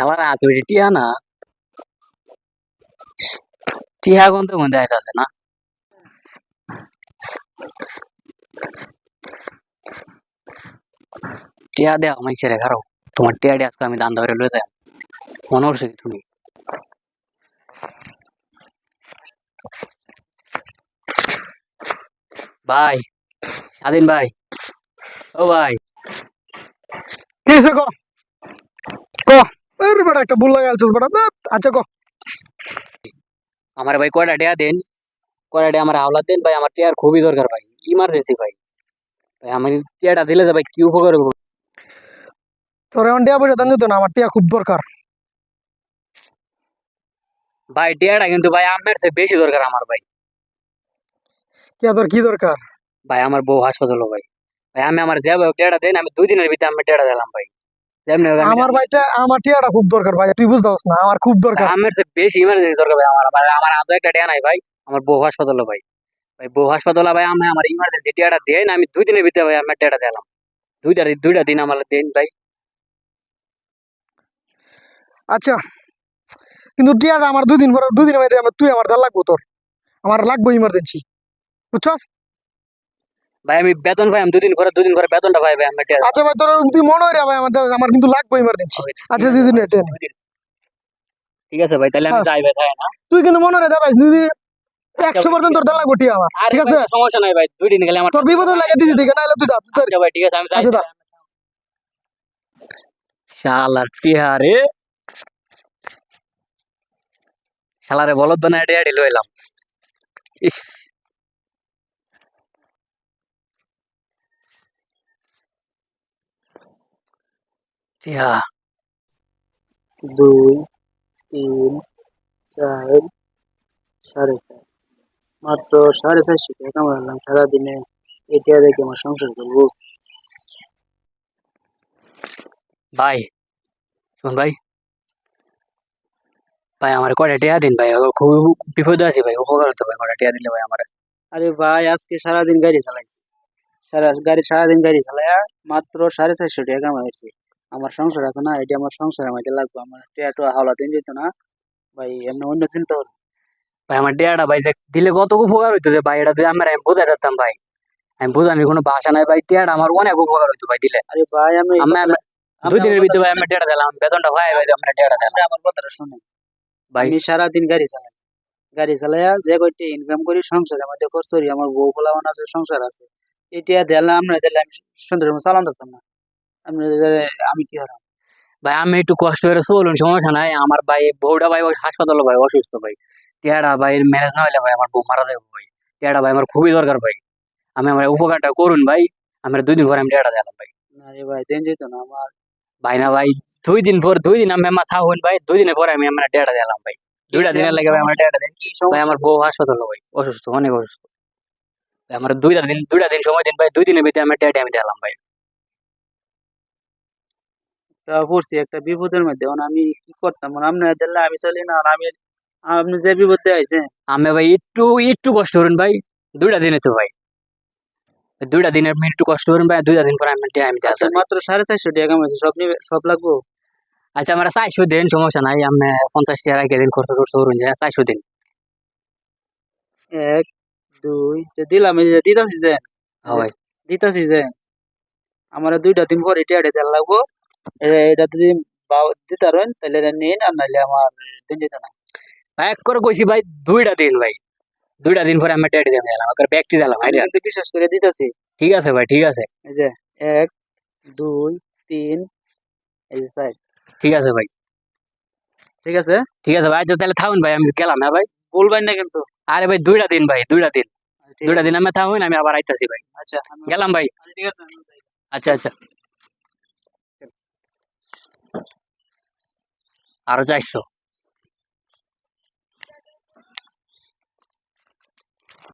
শালার হাত ওই টিয়া না। টিয়া গন্ধ মধ্যে আইতাছে না? টিয়া দেয়া আমি ছেড়ে খারো। তোমার টিয়া দিয়ে আজকে আমি দান ধরে লয়ে যাই। মনে করছ কি তুমি? ভাই, স্বাধীন ভাই। ও ভাই। কি হয়েছে ক? ক? আরে বেটা একটা ভুল লাগাইছিস বেটা ধ্যাৎ, আচ্ছা ক আমার ভাই কয়টা টিয়া দেন কয়টা টিয়া আমার হাওলা দেন ভাই আমার টিয়ার খুবই দরকার ভাই ইমার্জেন্সি ভাই ভাই আমি টিয়াটা দিলে যে ভাই কি উপকার হব তোর এখন টিয়া পয়সা দেন যেত না আমার টিয়া খুব দরকার ভাই টিয়াটা কিন্তু ভাই আমের চেয়ে বেশি দরকার আমার ভাই কে তোর কি দরকার ভাই আমার বউ হাসপাতাল ভাই ভাই আমি আমার যাব টিয়াটা দেন আমি দুই দিনের ভিতরে আমি টিয়াটা দিলাম ভাই যেমনি হোক আমি- আমার ভাইটা আমার টিয়াটা খুব দরকার ভাই তুই বুঝতে না আমার খুব দরকার। আমের বেশি ইমার্জেন্সি দরকার ভাই আমার আমার আমার আদৌ একটা টিয়া নাই ভাই আমার বউ হাসপাতাল ভাই। ভাই বউ হাসপাতাল ভাই আমি আমার ইমার্জেন্সি টিয়াটা দেন আমি দুই দিনের ভিতরে ভাই আমি টিয়াটা দিলাম। দুইটা দুইটা দিন আমার দেন ভাই। আচ্ছা কিন্তু টিয়াটা আমার দুদিন পরে দুদিনের মধ্যে আমার তুই আমার দেড় লাগবো তোর। আমার লাগবো ইমার্জেন্সি বুঝছস? ভাই আমি বেতন ভাই আমি দুদিন করে দুদিন করে বেতনটা ভাই ভাই আমি আচ্ছা ভাই তোর তুই মনে হয় রে ভাই আমার আমার কিন্তু লাগবো ইমার্জেন্সি আচ্ছা দিদি নে টেন। ঠিক আছে ভাই তাহলে আমি হ্যাঁ। যাই ভাই তাই না। তুই কিন্তু মনে রে দাদা দিদি একশো পার্সেন্ট তোর দেড় লাগবো টিয়া আমার ঠিক আছে? সমস্যা নাই ভাই দুই দিন গেলে আমার তোর বিপদে লাগে দিদি দিকে নাহলে তুই যা তুই তোর- আচ্ছা ভাই ঠিক আছে আমি যাই আচ্ছা। শালার টিহারে শালারে বলদ বানায় ডেয়াডি লইলাম। ইস। টিহা দুই তিন চার সাড়ে চার। মাত্র সাড়ে চারশো টাকা কামালাম সারাদিনে। এটা দেখে আমার সংসার চলবো। ভাই শুন ভাই। ভাই আমার কটা টিয়া দিন ভাই? খুব বিপদ আছে ভাই উপকার হতো ভাই কয়টা টিয়া দিলে ভাই আমার? আরে ভাই আজকে সারাদিন গাড়ি চালাইছি। সারা গাড়ি সারাদিন গাড়ি চালাইয়া মাত্র সাড়ে চারশো টাকা কামাইছি আমার সংসার আছে না এটা আমার সংসারের মধ্যে লাগবে আমার টেটো হাওলা দিন যেত না। ভাই এমনি অন্য চিন্তা করো ভাই আমার টিয়াটা ভাই যে দিলে কত উপকার হইতো যে ভাই এটা যে আমার আমি বোঝাই যেতাম ভাই। আমি বোঝানোর কোনো ভাষা নাই ভাই টিয়াটা আমার অনেক উপকার হইতো ভাই দিলে। আরে ভাই আমি দুই দিনের ভিতরে ভাই আমি টিয়াটা দিলাম বেতনটা ভাই ভাই আমরা টিয়াটা দিলাম। আমার কথাটা শুনুন। ভাই আমি সারাদিন গাড়ি চালাই। গাড়ি চালাইয়া যে কয়টি ইনকাম করি সংসারের মধ্যে খরচ করি আমার বউ পোলাবান আছে সংসার আছে। এটা দিলে আমরা দিলে আমি সুন্দর চালান পারতাম না। আমি কি হারাম ভাই আমি একটু কষ্ট করে চলুন সমস্যা নাই। আমার ভাই বউটা ভাই ওই হাসপাতালে ভাই অসুস্থ ভাই। টিয়াটা ভাই ম্যানেজ না হলে ভাই আমার বউ মারা যাবে ভাই। টিয়াটা ভাই আমার খুবই দরকার ভাই। আমি আমার উপকারটা করুন ভাই। আমার দুই দিন পরে আমি টিয়াটা দিলাম ভাই। না রে ভাই দেন যেত না আমার। ভাই না ভাই দুই দিন পর দুই দিন আমি আমার ছাউন ভাই। দুই দিনের পরে আমি আমার টিয়াটা দিলাম ভাই। দুইটা দিনের লাগে ভাই আমার টিয়াটা দেন কি ভাই আমার বউ হাসপাতালে ভাই অসুস্থ অনেক অসুস্থ। ভাই, আমার দুইটা দিন দুইটা দিন সময় দিন ভাই দুই দিনের ভিতরে আমার টিয়াটা আমি দিলাম ভাই। পড়ছি একটা বিপদের মধ্যে। আমি কি করতাম? মানে আপনি দিলে আমি চলি না আর আমি আপনি যে বিপদে আইছে আমি ভাই একটু একটু কষ্ট করুন ভাই। দুইটা দিনে তো ভাই। দুইটা দিনের একটু কষ্ট করুন ভাই দুইটা দিন পরে আমি আমি আচ্ছা, মাত্র সাড়ে চারশো টাকা কামাইছে সব নিবে সব লাগবো? আচ্ছা আমরা চারশো দিন সমস্যা নাই। আমি পঞ্চাশ টাকা রেখে দিন খরচ খরচ করুন যে চারশো দিন। এক দুই যে দিলাম এই যে দিতাছি যে। হ্যাঁ ভাই। দিতাছি যে। আমার দুইটা দিন পর এটা দেওয়া লাগবো। এটা যদি দিতে পারেন তাহলে এটা নিন আর নাহলে আমার দিন যেত না। ভাই এক করে কইছি ভাই দুইটা দিন ভাই। দুইটা দিন পরে আমি টিয়া দিয়ে দিলাম একটা ব্যক্তি দিলাম আমি বিশ্বাস করে দিতেছি। ঠিক আছে ভাই ঠিক আছে। এই যে এক দুই তিন এই যে ঠিক আছে ভাই। ঠিক আছে? ঠিক আছে ভাই আচ্ছা তাহলে থাকুন ভাই আমি গেলাম হ্যাঁ ভাই? বলবেন না কিন্তু। আরে ভাই দুইটা দিন ভাই দুইটা দিন। দুইটা দিন আমি থাকুন আমি আবার আইতাছি ভাই। আচ্ছা গেলাম ভাই। আচ্ছা, ঠিক আছে আচ্ছা আচ্ছা। আরও চারশো।